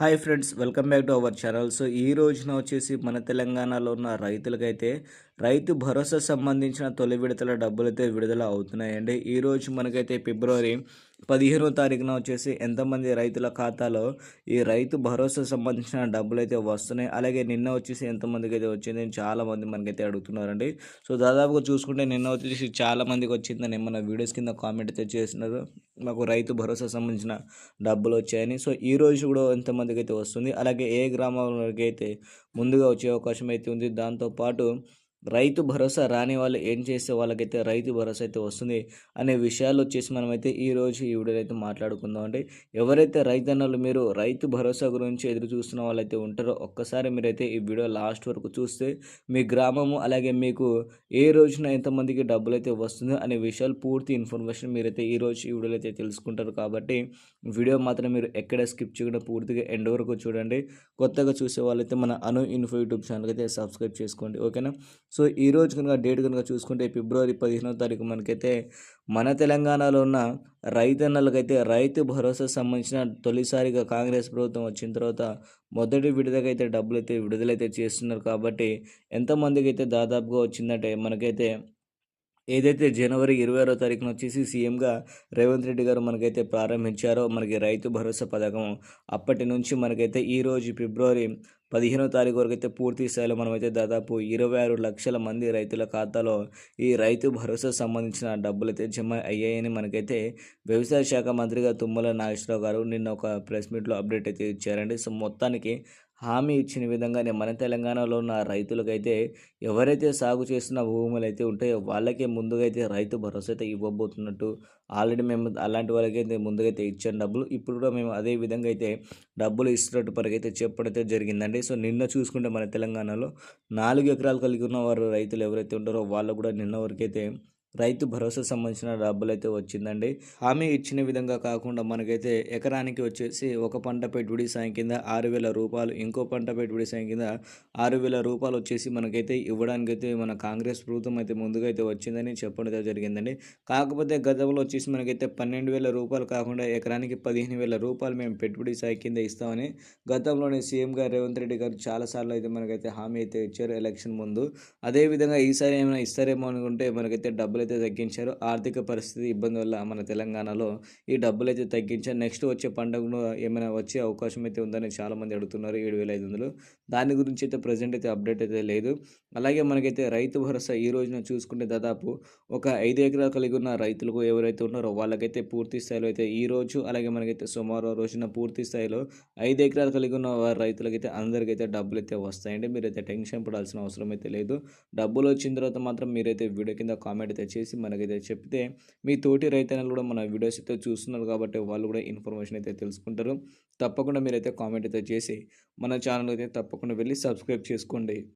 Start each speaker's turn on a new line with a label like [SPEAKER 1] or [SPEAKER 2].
[SPEAKER 1] Hi friends welcome back to our channel. So ఈ రోజున వచ్చేసి మన తెలంగాణలో ఉన్న రైతులకైతే రైతు భరోసా సంబంధించిన తొలి విడతల డబ్బులైతే విడుదల అవుతున్నాయండి. ఈ రోజు మనకైతే ఫిబ్రవరి పదిహేనో తారీఖున వచ్చేసి ఎంతమంది రైతుల ఖాతాలో ఈ రైతు భరోసా సంబంధించిన డబ్బులు అయితే వస్తున్నాయి. అలాగే నిన్న వచ్చేసి ఎంతమందికి అయితే వచ్చింది చాలామంది మనకైతే అడుగుతున్నారండి. సో దాదాపుగా చూసుకుంటే నిన్న వచ్చేసి చాలామందికి వచ్చిందని మన వీడియోస్ కింద కామెంట్ అయితే చేసినారు. మాకు రైతు భరోసా సంబంధించిన డబ్బులు వచ్చాయని సో ఈ రోజు కూడా ఎంతమందికి అయితే వస్తుంది అలాగే ఏ గ్రామాలకి అయితే ముందుగా వచ్చే అవకాశం అయితే ఉంది దాంతోపాటు రైతు భరోసా రాని వాళ్ళు ఏం చేస్తే వాళ్ళకైతే రైతు భరోసా అయితే వస్తుంది అనే విషయాలు వచ్చేసి మనమైతే ఈరోజు ఈ వీడియోలో అయితే మాట్లాడుకుందాం అంటే ఎవరైతే రైతన్నలు మీరు రైతు భరోసా గురించి ఎదురు చూస్తున్న వాళ్ళైతే ఉంటారో ఒక్కసారి మీరైతే ఈ వీడియో లాస్ట్ వరకు చూస్తే మీ గ్రామము అలాగే మీకు ఏ రోజున ఎంతమందికి డబ్బులు అయితే వస్తుందో అనే విషయాలు పూర్తి ఇన్ఫర్మేషన్ మీరైతే ఈరోజు ఈ వీడియోలో అయితే తెలుసుకుంటారు. కాబట్టి వీడియో మాత్రం మీరు ఎక్కడ స్కిప్ చేయకుండా పూర్తిగా ఎండ్ వరకు చూడండి. కొత్తగా చూసే వాళ్ళైతే మన అను ఇన్ఫో యూట్యూబ్ ఛానల్కి అయితే సబ్స్క్రైబ్ చేసుకోండి. ఓకేనా? సో ఈ రోజు కనుక డేట్ కనుక చూసుకుంటే ఫిబ్రవరి పదిహేనో తారీఖు మనకైతే మన తెలంగాణలో ఉన్న రైతన్నలకైతే రైతు భరోసా సంబంధించిన తొలిసారిగా కాంగ్రెస్ ప్రభుత్వం వచ్చిన తర్వాత మొదటి విడుదలకైతే డబ్బులు అయితే విడుదలైతే చేస్తున్నారు కాబట్టి ఎంతమందికి అయితే దాదాపుగా వచ్చిందంటే మనకైతే ఏదైతే జనవరి ఇరవై ఆరో తారీఖున వచ్చేసి సీఎంగా రేవంత్ రెడ్డి గారు మనకైతే ప్రారంభించారో మనకి రైతు భరోసా పథకం అప్పటి నుంచి మనకైతే ఈరోజు ఫిబ్రవరి పదిహేనో తారీఖు వరకు అయితే పూర్తి స్థాయిలో మనమైతే దాదాపు ఇరవై ఆరు లక్షల మంది రైతుల ఖాతాలో ఈ రైతు భరోసా సంబంధించిన డబ్బులు అయితే జమ అయ్యాయని మనకైతే వ్యవసాయ శాఖ మంత్రిగా తుమ్మల నాగేశ్వరరావు గారు నిన్న ఒక ప్రెస్ మీట్లో అప్డేట్ అయితే ఇచ్చారండి. సో మొత్తానికి హామీ ఇచ్చిన విధంగానే మన తెలంగాణలో ఉన్న రైతులకైతే ఎవరైతే సాగు చేస్తున్న భూములు అయితే ఉంటాయో వాళ్ళకే ముందుగా అయితే రైతు భరోసా అయితే ఇవ్వబోతున్నట్టు ఆల్రెడీ మేము అలాంటి వాళ్ళకైతే ముందుగైతే ఇచ్చాను డబ్బులు. ఇప్పుడు కూడా మేము అదే విధంగా అయితే డబ్బులు ఇస్తున్నట్టు పరకైతే చెప్పడైతే జరిగిందండి. సో నిన్న చూసుకుంటే మన తెలంగాణలో నాలుగు ఎకరాలు కలిగి ఉన్న వారు రైతులు ఎవరైతే ఉంటారో వాళ్ళు కూడా నిన్న వరకైతే రైతు భరోసా సంబంధించిన డబ్బులు అయితే వచ్చిందండి. హామీ ఇచ్చిన విధంగా కాకుండా మనకైతే ఎకరానికి వచ్చేసి ఒక పంట పెట్టుబడి సాయం కింద ఆరు వేల రూపాయలు ఇంకో పంట పెట్టుబడి సాయం కింద ఆరు వేల రూపాయలు వచ్చేసి మనకైతే ఇవ్వడానికి అయితే మన కాంగ్రెస్ ప్రభుత్వం అయితే ముందుగా అయితే వచ్చిందని చెప్పడం అయితే జరిగిందండి. కాకపోతే గతంలో వచ్చేసి మనకైతే పన్నెండు వేల రూపాయలు కాకుండా ఎకరానికి పదిహేను వేల రూపాయలు మేము పెట్టుబడి సాయం కింద ఇస్తామని గతంలోనే సీఎం గారు రేవంత్ రెడ్డి గారు చాలాసార్లు అయితే మనకైతే హామీ అయితే ఇచ్చారు ఎలక్షన్ ముందు. అదేవిధంగా ఈసారి ఏమైనా ఇస్తారేమో అనుకుంటే మనకైతే డబ్బులు అయితే తగ్గించారు. ఆర్థిక పరిస్థితి ఇబ్బంది వల్ల మన తెలంగాణలో ఈ డబ్బులు అయితే తగ్గించారు నెక్స్ట్ వచ్చే పండుగను ఏమైనా వచ్చే అవకాశం అయితే ఉందని చాలామంది అడుగుతున్నారు ఏడు వేల ఐదు వందలు. దాని గురించి అయితే ప్రజెంట్ అయితే అప్డేట్ అయితే లేదు. అలాగే మనకైతే రైతు భరోసా ఈ రోజున చూసుకుంటే దాదాపు ఒక ఐదు ఎకరాలు కలిగి ఉన్న రైతులకు ఎవరైతే ఉన్నారో వాళ్ళకైతే పూర్తి స్థాయిలో అయితే ఈ రోజు అలాగే మనకైతే సోమవారం రోజున పూర్తి స్థాయిలో ఐదు ఎకరాలు కలిగి ఉన్న రైతులకైతే అందరికైతే డబ్బులు అయితే వస్తాయండి. మీరైతే టెన్షన్ పడాల్సిన అవసరం అయితే లేదు. డబ్బులు వచ్చిన తర్వాత మాత్రం మీరైతే వీడియో కింద కామెంట్ అయితే చేసి మనకైతే చెప్తే మీ తోటి రైతన్నలు కూడా మన వీడియోస్ అయితే చూస్తున్నారు కాబట్టి వాళ్ళు కూడా ఇన్ఫర్మేషన్ అయితే తెలుసుకుంటారు. తప్పకుండా మీరైతే కామెంట్ అయితే చేసి మన ఛానల్ అయితే తప్పకుండా వెళ్ళి సబ్స్క్రైబ్ చేసుకోండి.